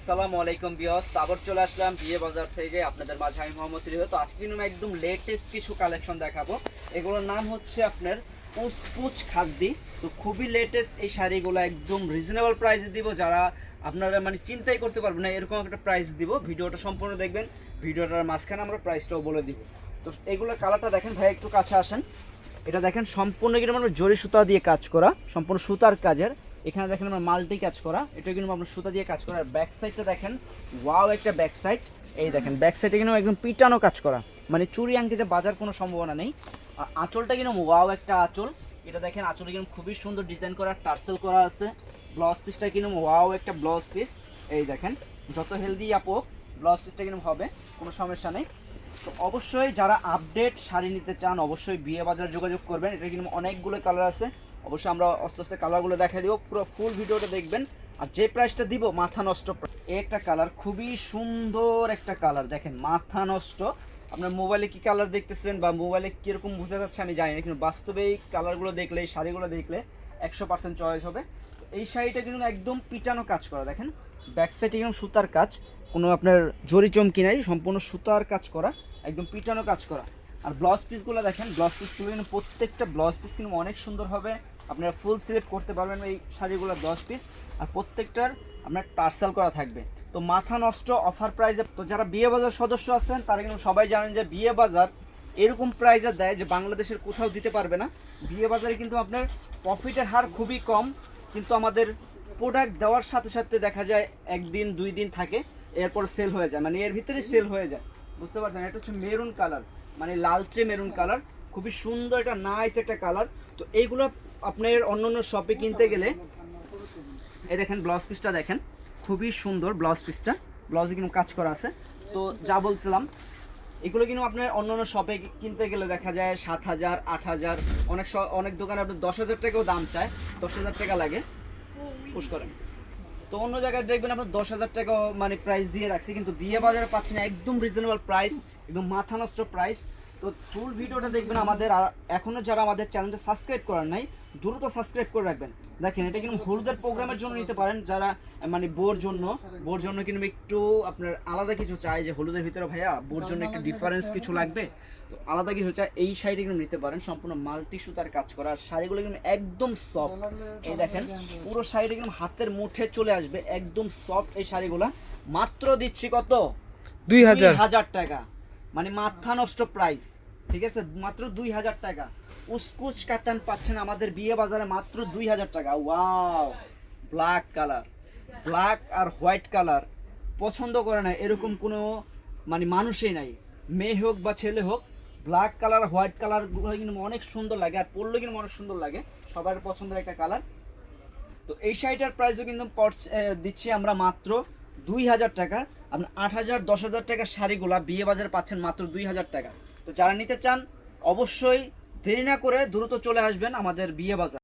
আসসালামু আলাইকুম বিয়স তারপর চলে আসলাম বিয়ে বাজার থেকে আপনাদের মাঝে। আমি মোহাম্মদ রিহ তো আজকে কিন্তু একদম লেটেস্ট কিছু কালেকশন দেখাবো। এগুলোর নাম হচ্ছে আপনার পুচপুচ খাদ্যি। তো খুবই লেটেস্ট এই শাড়িগুলো একদম রিজনেবল প্রাইসে দিব। যারা আপনারা মানে চিন্তাই করতে পারবেন না, এরকম একটা প্রাইস দিব। ভিডিওটা সম্পূর্ণ দেখবেন, ভিডিওটার মাঝখানে আমরা প্রাইসটাও বলে দিব। তো এগুলোর কালারটা দেখেন ভাই, একটু কাছে আসেন। এটা দেখেন সম্পূর্ণ কিন্তু আমরা জরি সুতা দিয়ে কাজ করা, সম্পূর্ণ সুতার কাজের। এখানে দেখেন আমরা মাল্টি কাজ করা। এটা কিন্তু আমরা সুতা দিয়ে কাজ করা। আর ব্যাক সাইডটা দেখেন ওয়াও একটা ব্যাক সাইড এই দেখেন ব্যাক সাইডে কিন্তু একদম পিটানো কাজ করা। মানে চুরি আংটিতে বাজার কোনো সম্ভাবনা নেই। আর আঁচলটা কিন্তু ওয়াও একটা আঁচল। এটা দেখেন আঁচলে কিন্তু খুবই সুন্দর ডিজাইন করা, টার্সেল করা আছে। ব্লাউজ পিসটা কিন্তু ওয়াও একটা ব্লাউজ পিস এই দেখেন, যত হেলদি আপো ব্লাউজ পিসটা কিন্তু হবে, কোনো সমস্যা নেই। তো অবশ্যই যারা আপডেট শাড়ি নিতে চান, অবশ্যই বিয়ে বাজার যোগাযোগ করবেন। এটা কিন্তু অনেকগুলো কালার আছে। অবশ্যই আমরা আস্তে আস্তে কালারগুলো দেখা দিব। পুরো ফুল ভিডিওটা দেখবেন। আর যে প্রাইসটা দিব, মাথা নষ্ট। একটা কালার, খুবই সুন্দর একটা কালার। দেখেন, মাথা নষ্ট। আপনার মোবাইলে কি কালার দেখতেছেন বা মোবাইলে কীরকম বোঝা যাচ্ছে আমি জানি না, কিন্তু বাস্তবে এই কালারগুলো দেখলে, এই শাড়িগুলো দেখলে একশো পার্সেন্ট চয়েস হবে। এই শাড়িটা কিন্তু একদম পিটানো কাজ করা। দেখেন ব্যাক সাইডে কিন্তু সুতার কাজ। কোনো আপনার জরি চমকি নাই, সম্পূর্ণ সুতার কাজ করা, একদম পিটানো কাজ করা। আর ব্লাউজ পিসগুলো দেখেন ব্লাউজ পিসগুলো কিন্তু প্রত্যেকটা ব্লাউজ পিস কিন্তু অনেক সুন্দর হবে। আপনারা ফুল সিলেক্ট করতে পারবেন এই শাড়িগুলোর ব্লাউজ পিস আর প্রত্যেকটার আপনার পার্সেল করা থাকবে। তো মাথা নষ্ট অফার প্রাইজে তো যারা বিয়ে বাজার সদস্য আছেন, তারা কিন্তু সবাই জানেন যে বিয়ে বাজার এরকম প্রাইজে দেয় যে বাংলাদেশের কোথাও দিতে পারবে না। বিয়ে বাজারে কিন্তু আপনার প্রফিটের হার খুবই কম, কিন্তু আমাদের প্রোডাক্ট দেওয়ার সাথে সাথে দেখা যায় একদিন, দুই দিন থাকে, এরপর সেল হয়ে যায়। মানে এর ভিতরে সেল হয়ে যায়। বুঝতে পারছেন? এটা হচ্ছে মেরুন কালার মানে লালচে মেরুন কালার, খুবই সুন্দর একটা নাইস একটা কালার। তো এইগুলো আপনার অন্য অন্য শপে কিনতে গেলে, এই দেখেন ব্লাউজ পিসটা দেখেন, খুবই সুন্দর ব্লাউজ পিসটা ব্লাউজে কিন্তু কাজ করা আছে। তো যা বলছিলাম, এগুলো কিন্তু আপনার অন্য অন্য শপে কিনতে গেলে দেখা যায় সাত হাজার, আট হাজার, অনেক অনেক দোকানে আপনার দশ হাজার টাকাও দাম চায়, দশ হাজার টাকা লাগে। পুশ করেন। তো অন্য জায়গায় দেখবেন আপনার দশ হাজার টাকা মানে প্রাইস দিয়ে রাখছি, কিন্তু বিয়ে বাজারে পাচ্ছেন একদম রিজনেবল প্রাইস একদম মাথা নষ্ট প্রাইস তো ফুল ভিডিওটা দেখবেন আমাদের আর এখনও যারা আমাদের চ্যানেলটা সাবস্ক্রাইব করার নাই দ্রুত সাবস্ক্রাইব করে রাখবেন। দেখেন এটা কিন্তু হলুদের প্রোগ্রামের জন্য নিতে পারেন যারা মানে বোর জন্য বোর জন্য কিন্তু একটু আপনার আলাদা কিছু চাই যে হলুদের ভিতরে ভাইয়া বোর জন্য একটু ডিফারেন্স কিছু লাগবে। তো আলাদা কিছু চাই এই শাড়িটা কিন্তু নিতে পারেন সম্পূর্ণ মাল্টি সুতার কাজ করা আর শাড়িগুলো কিন্তু একদম সফট এই দেখেন পুরো শাড়িটা কিন্তু হাতের মুঠে চলে আসবে একদম সফট এই শাড়িগুলা। মাত্র দিচ্ছি কত? দুই হাজার। হাজার টাকা। মানে মাথা নষ্ট প্রাইস ঠিক আছে? মাত্র দুই হাজার টাকা। উসকুচ কাতান পাচ্ছেন আমাদের বিয়ে বাজারে মাত্র দুই হাজার টাকা। ওয়াও ব্ল্যাক কালার ব্ল্যাক আর হোয়াইট কালার পছন্দ করে না, এরকম কোনো মানে মানুষই নাই। মেয়ে হোক বা ছেলে হোক ব্ল্যাক কালার হোয়াইট কালার কিন্তু অনেক সুন্দর লাগে, আর পরলে কিন্তু অনেক সুন্দর লাগে। সবার পছন্দের একটা কালার তো এই শাড়িটার প্রাইসও কিন্তু দিচ্ছি আমরা মাত্র দুই হাজার টাকা, আপনি আট হাজার, দশ হাজার টাকার শাড়িগুলা বিয়ে বাজারে পাচ্ছেন মাত্র দুই হাজার টাকা। তো যারা নিতে চান, অবশ্যই দেরি না করে দ্রুত চলে আসবেন আমাদের বিয়ে বাজার।